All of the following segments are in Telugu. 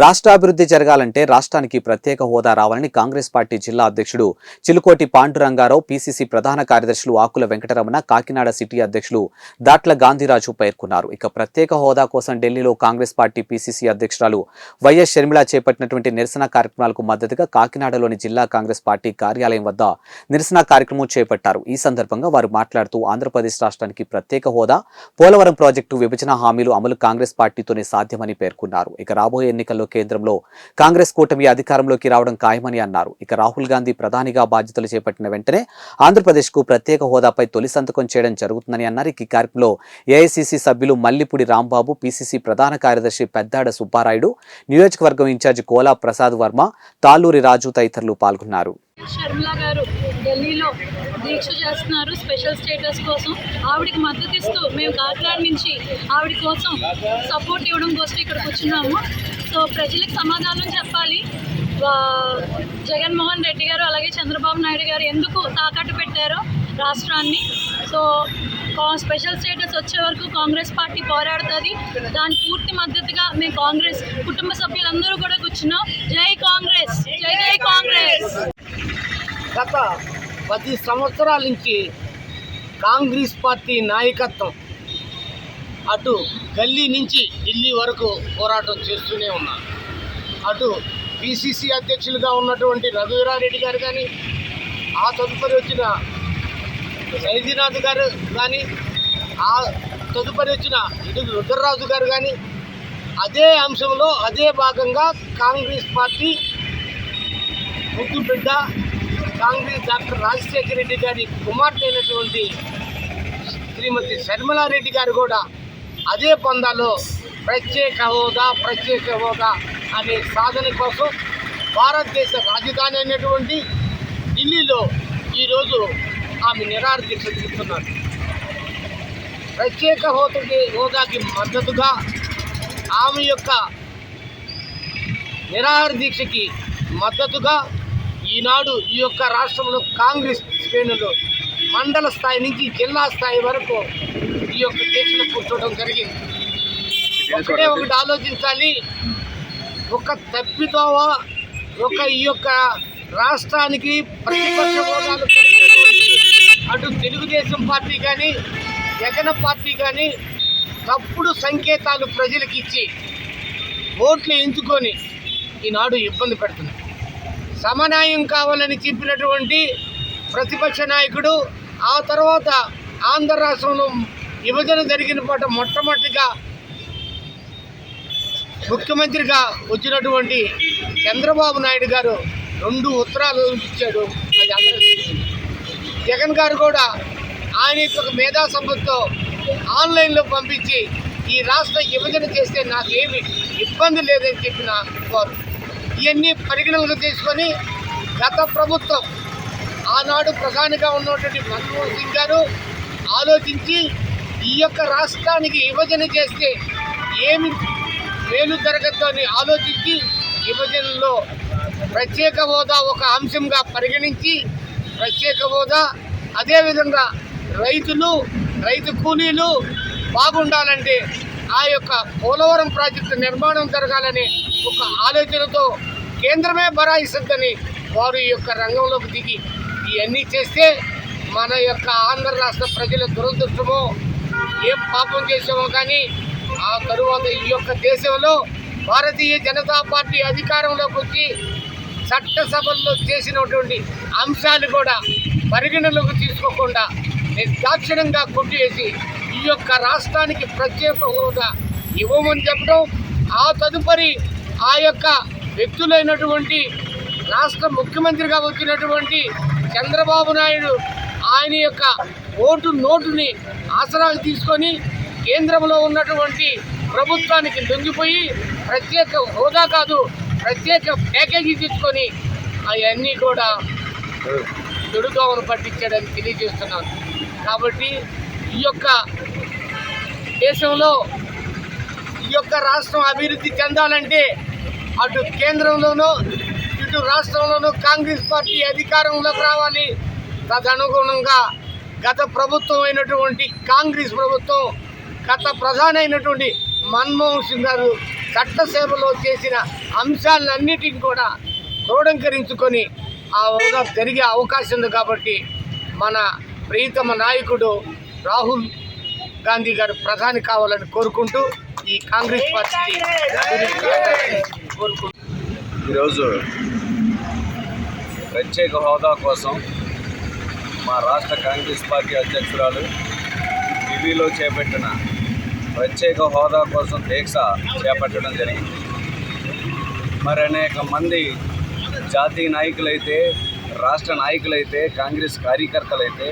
రాష్ట్ర అభివృద్ధి జరగాలంటే రాష్ట్రానికి ప్రత్యేక హోదా రావాలని కాంగ్రెస్ పార్టీ జిల్లా అధ్యక్షుడు చిలుకోటి పాండురంగారావు పీసీసీ ప్రధాన కార్యదర్శులు ఆకుల వెంకటరమణ కాకినాడ సిటీ అధ్యక్షులు దాట్ల గాంధీరాజు పేర్కొన్నారు. ఇక ప్రత్యేక హోదా కోసం ఢిల్లీలో కాంగ్రెస్ పార్టీ పీసీసీ అధ్యక్షురాలు వైఎస్ షర్మిల చేపట్టినటువంటి నిరసన కార్యక్రమాలకు మద్దతుగా కాకినాడలోని జిల్లా కాంగ్రెస్ పార్టీ కార్యాలయం వద్ద నిరసన కార్యక్రమం చేపట్టారు. ఈ సందర్భంగా వారు మాట్లాడుతూ ఆంధ్రప్రదేశ్ రాష్ట్రానికి ప్రత్యేక హోదా పోలవరం ప్రాజెక్టు విభజన హామీలు అమలు కాంగ్రెస్ పార్టీతోనే సాధ్యమని పేర్కొన్నారు. ఇక రాబోయే ఎన్నికల్లో కేంద్రంలో కాంగ్రెస్ కూటమి అధికారంలోకి రావడం ఖాయమని అన్నారు. ఇక రాహుల్ గాంధీ ప్రధానిగా బాధ్యతలు చేపట్టిన వెంటనే ఆంధ్రప్రదేశ్కు ప్రత్యేక హోదాపై తొలి సంతకం చేయడం జరుగుతుందని అన్నారు. ఈ కార్యక్రమంలో ఏఐసిసి సభ్యులు మల్లిపూడి రాంబాబు పిసిసి ప్రధాన కార్యదర్శి పెద్దాడ సుబ్బారాయుడు నియోజకవర్గం ఇన్ఛార్జి కోలా ప్రసాద్ వర్మ తాలూరి రాజు తదితరులు పాల్గొన్నారు. గారు ఢిల్లీలో దీక్ష చేస్తున్నారు స్పెషల్ స్టేటస్ కోసం. ఆవిడికి మద్దతు ఇస్తూ మేము కాకినాడ నుంచి ఆవిడ కోసం సపోర్ట్ ఇవ్వడం కోసం ఇక్కడికి వచ్చినాము. సో ప్రజలకు సమాధానం చెప్పాలి. జగన్మోహన్ రెడ్డి గారు అలాగే చంద్రబాబు నాయుడు గారు ఎందుకు తాకట్టు పెట్టారో రాష్ట్రాన్ని. సో కా- స్పెషల్ స్టేటస్ వచ్చే వరకు కాంగ్రెస్ పార్టీ పోరాడుతుంది. దాని పూర్తి మద్దతుగా మేము కాంగ్రెస్ కుటుంబ సభ్యులందరూ కూడా కూర్చున్నాం. జై కాంగ్రెస్! జై జై కాంగ్రెస్! గత పది సంవత్సరాల నుంచి కాంగ్రెస్ పార్టీ నాయకత్వం అటు గల్లీ నుంచి ఢిల్లీ వరకు పోరాటం చేస్తూనే ఉన్నారు అటు పిసిసి అధ్యక్షులుగా ఉన్నటువంటి రఘువీరారెడ్డి గారు కానీ ఆ తదుపరి వచ్చిన సైజీనాథ్ గారు కానీ ఆ తదుపరి వచ్చిన ఇటు రుద్రరాజు గారు కానీ అదే అంశంలో అదే భాగంగా కాంగ్రెస్ పార్టీ ముద్దు బిడ్డ కాంగ్రెస్ డాక్టర్ రాజశేఖర రెడ్డి గారి కుమార్తె అయినటువంటి శ్రీమతి శర్మలారెడ్డి గారు కూడా అదే పొందాలో ప్రత్యేక హోదా ప్రత్యేక హోదా అనే సాధన కోసం భారతదేశ రాజధాని అయినటువంటి ఢిల్లీలో ఈరోజు ఆమె నిరార దీక్ష చూస్తున్నారు ప్రత్యేక హోదాకి హోదాకి మద్దతుగా ఆమె యొక్క నిరాహార దీక్షకి మద్దతుగా ఈనాడు ఈ యొక్క రాష్ట్రంలో కాంగ్రెస్ శ్రేణులు మండల స్థాయి నుంచి జిల్లా స్థాయి వరకు యొక్క దీక్షలు కూర్చోవడం జరిగింది. ఒకటే ఒకటి ఆలోచించాలి. ఒక తప్పిదోవ ఒక ఈ యొక్క రాష్ట్రానికి ప్రతిపక్ష హోదాలు అటు తెలుగుదేశం పార్టీ కానీ జగన్ పార్టీ కానీ తప్పుడు సంకేతాలు ప్రజలకు ఇచ్చి ఓట్లు ఎంచుకొని ఈనాడు ఇబ్బంది పెడుతున్నారు. సమన్వయం కావాలని చెప్పినటువంటి ప్రతిపక్ష నాయకుడు ఆ తర్వాత ఆంధ్ర రాష్ట్రంలో విభజన జరిగిన పాట మొట్టమొదటిగా ముఖ్యమంత్రిగా వచ్చినటువంటి చంద్రబాబు నాయుడు గారు రెండు ఉత్తరాలు ఇచ్చాడు. అది అందరూ జగన్ గారు కూడా ఆయన యొక్క మేధా సంపత్తో ఆన్లైన్లో పంపించి ఈ రాష్ట్ర విభజన చేస్తే నాకేమి ఇబ్బంది లేదని చెప్పిన వారు. ఇవన్నీ పరిగణనలు తీసుకొని గత ప్రభుత్వం ఆనాడు ప్రధానిగా ఉన్నటువంటి మన్మోహన్ సింగ్ గారు ఆలోచించి ఈ యొక్క రాష్ట్రానికి విభజన చేస్తే ఏమి మేలు జరగద్దు అని ఆలోచించి విభజనలో ప్రత్యేక హోదా ఒక అంశంగా పరిగణించి ప్రత్యేక హోదా అదేవిధంగా రైతులు రైతు కూలీలు బాగుండాలంటే ఆ యొక్క పోలవరం ప్రాజెక్టు నిర్మాణం జరగాలని ఒక ఆలోచనతో కేంద్రమే బరాయిస్తుందని వారు ఈ యొక్క రంగంలోకి దిగి ఇవన్నీ చేస్తే మన యొక్క ఆంధ్ర రాష్ట్ర ప్రజల దురదృష్టమో ఏం పాపం చేసామో కానీ ఆ తరువాత ఈ యొక్క దేశంలో భారతీయ జనతా పార్టీ అధికారంలోకి వచ్చి చట్టసభల్లో చేసినటువంటి అంశాలు కూడా పరిగణలోకి తీసుకోకుండా నిర్దాక్షిణ్యంగా కొట్టివేసి ఈ యొక్క రాష్ట్రానికి ప్రత్యేక హోదా ఇవ్వమని చెప్పడం ఆ తదుపరి ఆ యొక్క వ్యక్తులైనటువంటి రాష్ట్ర ముఖ్యమంత్రిగా వచ్చినటువంటి చంద్రబాబు నాయుడు ఆయన యొక్క ఓటు నోటుని ఆసరాలు తీసుకొని కేంద్రంలో ఉన్నటువంటి ప్రభుత్వానికి లొంగిపోయి ప్రత్యేక హోదా కాదు ప్రత్యేక ప్యాకేజీ తీసుకొని అవన్నీ కూడా చెడుదోవను పట్టించాడని తెలియజేస్తున్నాను. కాబట్టి ఈ యొక్క దేశంలో ఈ యొక్క రాష్ట్రం అభివృద్ధి చెందాలంటే అటు కేంద్రంలోనూ ఇటు రాష్ట్రంలోనూ కాంగ్రెస్ పార్టీ అధికారంలోకి రావాలి. తదనుగుణంగా గత ప్రభుత్వం అయినటువంటి కాంగ్రెస్ ప్రభుత్వం గత ప్రధాని అయినటువంటి మన్మోహన్ సింగ్ గారు చట్టసేవలో చేసిన అంశాలన్నిటిని కూడా క్రోడీకరించుకొని ఆ హోదా జరిగే అవకాశం ఉంది కాబట్టి మన ప్రియతమ నాయకుడు రాహుల్ గాంధీ గారు ప్రధాని కావాలని కోరుకుంటూ ఈ కాంగ్రెస్ పార్టీ కోరుకుంటూ ఈరోజు ప్రత్యేక హోదా కోసం మా రాష్ట్ర కాంగ్రెస్ పార్టీ అధ్యక్షురాలు ఢిల్లీలో చేపట్టిన ప్రత్యేక హోదా కోసం దీక్ష చేపట్టడం జరిగింది. మరి అనేక మంది జాతీయ నాయకులైతే రాష్ట్ర నాయకులైతే కాంగ్రెస్ కార్యకర్తలైతే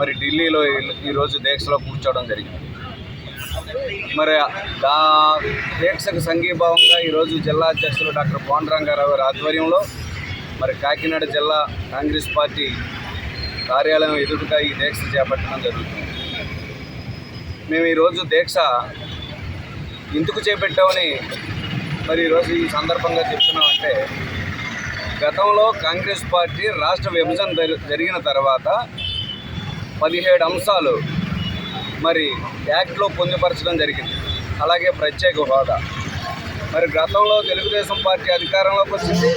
మరి ఢిల్లీలో ఈరోజు దీక్షలో కూర్చోవడం జరిగింది. మరి దా దీక్షకు సంఘీభావంగా ఈరోజు జిల్లా అధ్యక్షులు డాక్టర్ పాండురంగారావు గారి ఆధ్వర్యంలో మరి కాకినాడ జిల్లా కాంగ్రెస్ పార్టీ కార్యాలయం ఎదురుగా ఈ దీక్ష చేపట్టడం జరుగుతుంది. మేము ఈరోజు దీక్ష ఎందుకు చేపట్టామని మరి ఈరోజు ఈ సందర్భంగా చెప్తున్నామంటే గతంలో కాంగ్రెస్ పార్టీ రాష్ట్ర విభజన జరిగిన తర్వాత పదిహేడు అంశాలు మరి యాక్ట్లో పొందుపరచడం జరిగింది. అలాగే ప్రత్యేక హోదా. మరి గతంలో తెలుగుదేశం పార్టీ అధికారంలోకి వచ్చింది.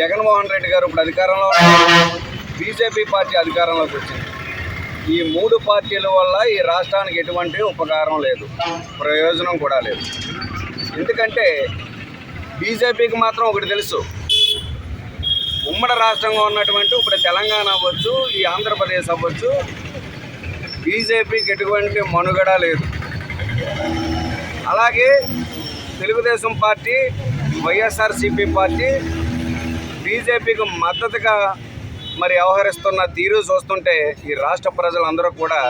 జగన్మోహన్ రెడ్డి గారు ఇప్పుడు అధికారంలో బీజేపీ పార్టీ అధికారంలోకి వచ్చింది. ఈ మూడు పార్టీల వల్ల ఈ రాష్ట్రానికి ఎటువంటి ఉపకారం లేదు. ప్రయోజనం కూడా లేదు. ఎందుకంటే బీజేపీకి మాత్రం ఒకటి తెలుసు. ఉమ్మడి రాష్ట్రంగా ఉన్నటువంటి ఇప్పుడు తెలంగాణ అవ్వచ్చు ఈ ఆంధ్రప్రదేశ్ అవ్వచ్చు బీజేపీకి ఎటువంటి మనుగడ లేదు. అలాగే తెలుగుదేశం పార్టీ వైఎస్ఆర్సీపీ పార్టీ బీజేపీకి మద్దతుగా మరి వ్యవహరిస్తున్న తీరు చూస్తుంటే ఈ రాష్ట్ర ప్రజలందరూ కూడా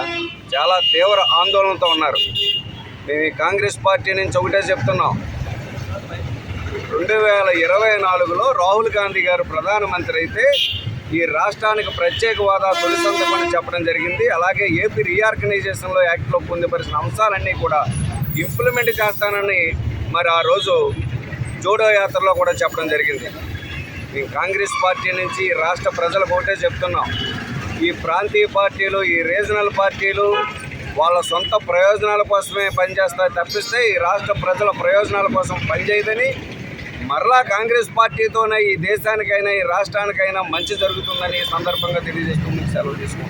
చాలా తీవ్ర ఆందోళనతో ఉన్నారు. మేము కాంగ్రెస్ పార్టీ నుంచి ఒకటే చెప్తున్నాం. రెండు వేల ఇరవై నాలుగులో రాహుల్ గాంధీ గారు ప్రధానమంత్రి అయితే ఈ రాష్ట్రానికి ప్రత్యేక హోదా తొలి సందర్భమని చెప్పడం జరిగింది. అలాగే ఏపీ రీఆర్గనైజేషన్లో యాక్ట్లో పొందుపరిచిన అంశాలన్నీ కూడా ఇంప్లిమెంట్ చేస్తానని మరి ఆ రోజు జోడో యాత్రలో కూడా చెప్పడం జరిగింది. మేము కాంగ్రెస్ పార్టీ నుంచి రాష్ట్ర ప్రజలకు ఒకటే చెప్తున్నాం. ఈ ప్రాంతీయ పార్టీలు ఈ రీజనల్ పార్టీలు వాళ్ళ సొంత ప్రయోజనాల కోసమే పనిచేస్తాయి తప్పిస్తే ఈ రాష్ట్ర ప్రజల ప్రయోజనాల కోసం పనిచేయదని మరలా కాంగ్రెస్ పార్టీతోనే ఈ దేశానికైనా ఈ రాష్ట్రానికైనా మంచి జరుగుతుందని ఈ సందర్భంగా తెలియజేస్తూ మీకు సెలవు తీసుకుంటాం